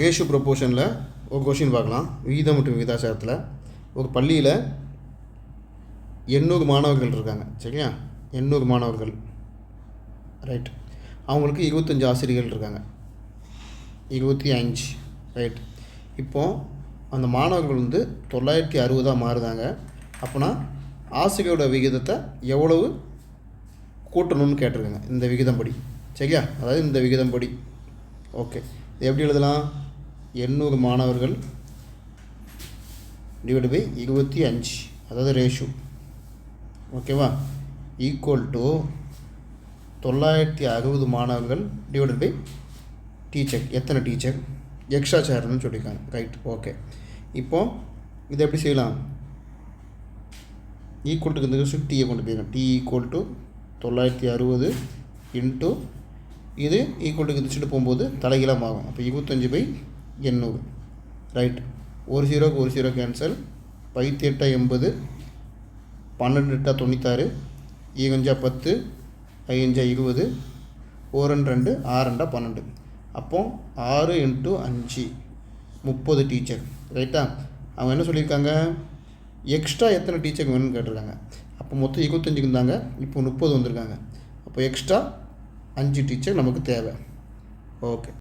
Ratio ப்ரொப்போர்ஷனில் ஒரு question பார்க்கலாம். விகிதம் மற்றும் விகிதாச்சாரத்தில். ஒரு பள்ளியில் எண்ணூறு மாணவர்கள் இருக்காங்க. சரியா? எண்ணூறு மாணவர்கள். ரைட் அவங்களுக்கு இருபத்தஞ்சி ஆசிரியர்கள் இருக்காங்க. இருபத்தி அஞ்சு ரைட் இப்போது அந்த மாணவர்கள் வந்து தொள்ளாயிரத்தி அறுபதாக மாறுதாங்க. அப்போனா ஆசிரியரோட விகிதத்தை எவ்வளவு கூட்டணும்னு கேட்டிருக்காங்க. இந்த விகிதம்படி சரியா? அதாவது இந்த விகிதம்படி ஓகே இது எப்படி எழுதலாம்? எண்ணூறு மாணவர்கள் டிவைடு பை இருபத்தி அஞ்சு. அதாவது ரேஷியோ ஓகேவா ஈக்குவல் டு தொள்ளாயிரத்தி அறுபது மாணவர்கள் டிவைடு பை டீச்சர் எத்தனை டீச்சர் எக்ஸ்ட்ரா சேர்னு சொல்லியிருக்காங்க. ரைட் ஓகே இப்போது இதை எப்படி செய்யலாம்? ஈக்குவல் டு இந்த டீயை கொண்டு போயிருக்கோம் டி ஈக்குவல் டு தொள்ளாயிரத்தி அறுபது இன்ட்டு இது ஈக்குவல் டு இந்த போகும்போது தலைகீழமாகும். ஆகும் அப்போ இருபத்தஞ்சி பை எண்ணூறு. ரைட் ஒரு ஜீரோக்கு ஒரு ஜீரோ கேன்சல் பைத்தி எட்டா எண்பது. பன்னெண்டு எட்டா தொண்ணூத்தாறு. E ஈகஞ்சா பத்து. ஐயஞ்சா இருபது. ஓரன் ரெண்டு ஆறண்டா பன்னெண்டு. அப்போ ஆறு இன்ட்டு அஞ்சு. முப்பது டீச்சர் ரைட்டா அவங்க என்ன சொல்லியிருக்காங்க? எக்ஸ்ட்ரா எத்தனை டீச்சர் வேணும்னு கேட்டிருக்காங்க. அப்போ மொத்தம் இருபத்தஞ்சுக்கு இருந்தாங்க. இப்போ முப்பது வந்திருக்காங்க. அப்போ எக்ஸ்ட்ரா அஞ்சு டீச்சர் நமக்கு தேவை. ஓகே